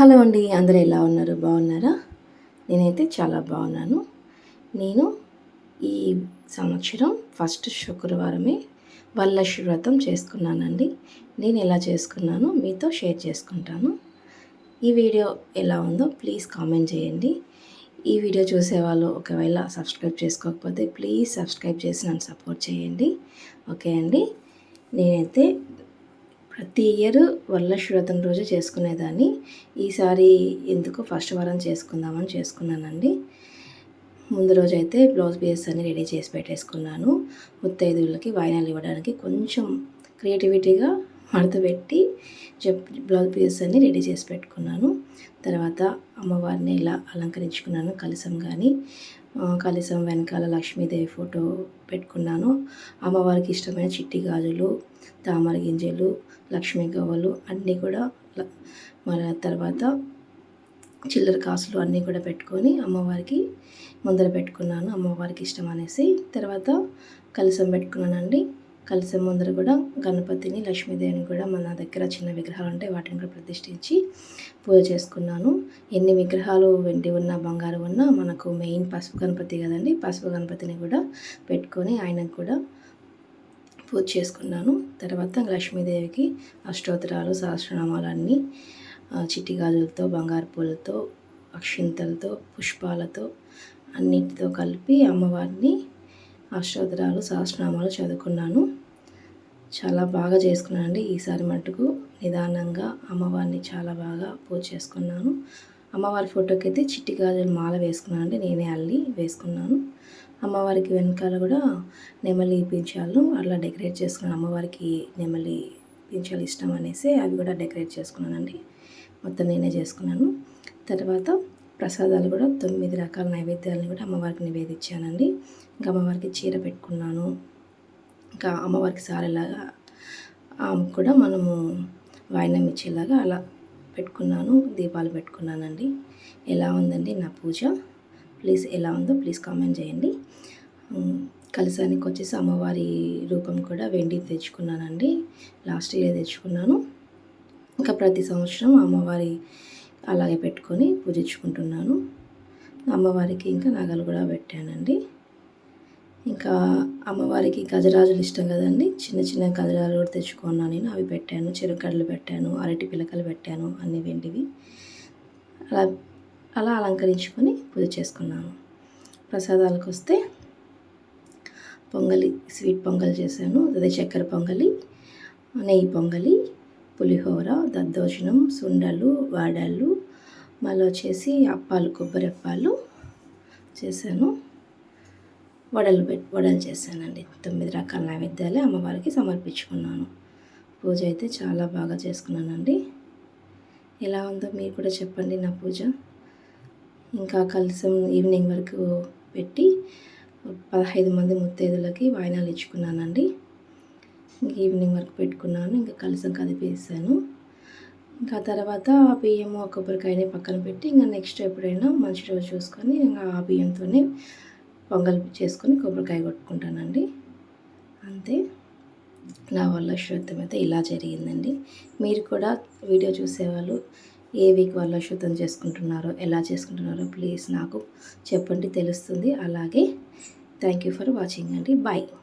Hello అండి అందరూ ఎలా ఉన్నారు? బాగున్నారా? నేనైతే చాలా బాగున్నాను. నేను ఈ సంవత్సరం ఫస్ట్ శుక్రవారమే వరలక్ష్మి వ్రతం చేసుకున్నానండి. నేను ఎలా చేసుకున్నానో మీతో షేర్ చేసుకుంటాను. ఈ వీడియో ఎలా ఉందో ప్లీజ్ కామెంట్ చేయండి. ఈ వీడియో చూసేవాళ్ళు ఒకవేళ సబ్స్క్రైబ్ చేసుకోకపోతే ప్లీజ్ సబ్స్క్రైబ్ చేసి నన్ను సపోర్ట్ చేయండి. ఓకే అండి నేనైతే ప్రతి ఇయర్ వరలక్ష్మి వ్రతం రోజు చేసుకునేదాన్ని. ఈసారి ఎందుకు ఫస్ట్ వారం చేసుకుందామని చేసుకున్నానండి. ముందు రోజు అయితే బ్లౌజ్ పీసెస్ అన్ని రెడీ చేసి పెట్టేసుకున్నాను. ముత్తైదువులకి వాయినాలు ఇవ్వడానికి కొంచెం క్రియేటివిటీగా మడత పెట్టి చెప్ బ్లౌజ్ పీసెస్ అన్ని రెడీ చేసి పెట్టుకున్నాను. తర్వాత అమ్మవారిని ఇలా అలంకరించుకున్నాను కలసం కానీ కలసం వెనకాల లక్ష్మీదేవి ఫోటో పెట్టుకున్నాను. అమ్మవారికి ఇష్టమైన చిట్టి గాజులు తామర గింజలు లక్ష్మీ గవ్వలు అన్నీ కూడా మన తర్వాత చిల్లర కాసులు అన్నీ కూడా పెట్టుకొని అమ్మవారికి ముందర పెట్టుకున్నాను. అమ్మవారికి ఇష్టం అనేసి తర్వాత కలసం పెట్టుకున్నానండి. కలిసే ముందర కూడా గణపతిని లక్ష్మీదేవిని కూడా మన దగ్గర చిన్న విగ్రహాలు ఉంటాయి వాటిని కూడా ప్రతిష్ఠించి పూజ చేసుకున్నాను. ఎన్ని విగ్రహాలు వెండి ఉన్నా బంగారం ఉన్నా మనకు మెయిన్ పసుపు గణపతి కదండి. పసుపు గణపతిని కూడా పెట్టుకొని ఆయనకు కూడా పూజ చేసుకున్నాను. తర్వాత లక్ష్మీదేవికి అష్టోత్తరాలు సహస్రనామాలన్నీ చిట్టి గాజులతో బంగారు పూలతో అక్షింతలతో పుష్పాలతో అన్నిటితో కలిపి అమ్మవారిని అష్టోత్తరాలు సహస్రనామాలు చదువుకున్నాను. చాలా బాగా చేసుకున్నానండి. ఈసారి మటుకు నిదానంగా అమ్మవారిని చాలా బాగా పూజ చేసుకున్నాను. అమ్మవారి ఫోటోకి అయితే చిట్టి గాజులు మాల వేసుకున్నాను అండి నేనే అల్లి వేసుకున్నాను. అమ్మవారికి వెనకాల కూడా నెమలి పింఛాలు అట్లా డెకరేట్ చేసుకున్నాను. అమ్మవారికి నెమలి పింఛాలు ఇష్టం అనేసి అవి కూడా డెకరేట్ చేసుకున్నానండి. మొత్తం నేనే చేసుకున్నాను. తర్వాత ప్రసాదాలు కూడా తొమ్మిది రకాల నైవేద్యాలను కూడా అమ్మవారికి నివేదించానండి. ఇంకా అమ్మవారికి చీర పెట్టుకున్నాను. ఇంకా అమ్మవారికి సారేలాగా కూడా మనము వాయినం ఇచ్చేలాగా అలా పెట్టుకున్నాను దీపాలు పెట్టుకున్నానండి. ఎలా ఉందండి నా పూజ? ప్లీజ్ ఎలా ఉందో ప్లీజ్ కామెంట్ చేయండి. కలసానికి వచ్చేసి అమ్మవారి రూపం కూడా వెండి తెచ్చుకున్నానండి. లాస్ట్ ఇయర్ తెచ్చుకున్నాను. ఇంకా ప్రతి సంవత్సరం అమ్మవారి అలాగే పెట్టుకొని పూజించుకుంటున్నాను. అమ్మవారికి ఇంకా నగలు కూడా పెట్టానండి. ఇంకా అమ్మవారికి గజరాజులు ఇష్టం కదండి. చిన్న చిన్న గజరాజులు కూడా తెచ్చుకున్నాను నేను. అవి పెట్టాను. చెరుకడలు పెట్టాను. అరటి పిలకలు పెట్టాను. అన్ని వెండివి. అలా అలా అలంకరించుకొని పూజ చేసుకున్నాను. ప్రసాదాలకు వస్తే పొంగలి స్వీట్ పొంగల్ చేశాను. అదే చక్కెర పొంగలి నెయ్యి పొంగలి పులిహోర దద్దోజనం సుండలు వడలు మళ్ళీ వచ్చేసి అప్పాలు కొబ్బరి అప్పాలు చేశాను. వడలు పెట్టి వడలు చేశానండి. తొమ్మిది రకాల నైవేద్యాలే అమ్మవారికి సమర్పించుకున్నాను. పూజ అయితే చాలా బాగా చేసుకున్నానండి. ఎలా ఉందో మీరు కూడా చెప్పండి నా పూజ. ఇంకా కలిసం ఈవినింగ్ వరకు పెట్టి పదహైదు మంది ముత్తైదులకి వాయినాలు ఇచ్చుకున్నానండి. ఈవినింగ్ వరకు పెట్టుకున్నాను ఇంకా కలసం కదిపేసాను ఇంకా తర్వాత ఆ బియ్యము కొబ్బరికాయని పక్కన పెట్టి ఇంకా నెక్స్ట్ ఎప్పుడైనా మంచి రోజు చూసుకొని ఇంకా ఆ బియ్యంతోనే పొంగల్ చేసుకొని కొబ్బరికాయ కొట్టుకుంటానండి. అంతే. నా వల్ల శుద్ధం అయితే ఇలా జరిగిందండి. మీరు కూడా వీడియో చూసేవాళ్ళు ఏ వీక్ వల్ల శుద్ధం చేసుకుంటున్నారో ఎలా చేసుకుంటున్నారో ప్లీజ్ నాకు చెప్పండి తెలుస్తుంది. అలాగే థ్యాంక్ యూ ఫర్ వాచింగ్ అండి. బాయ్.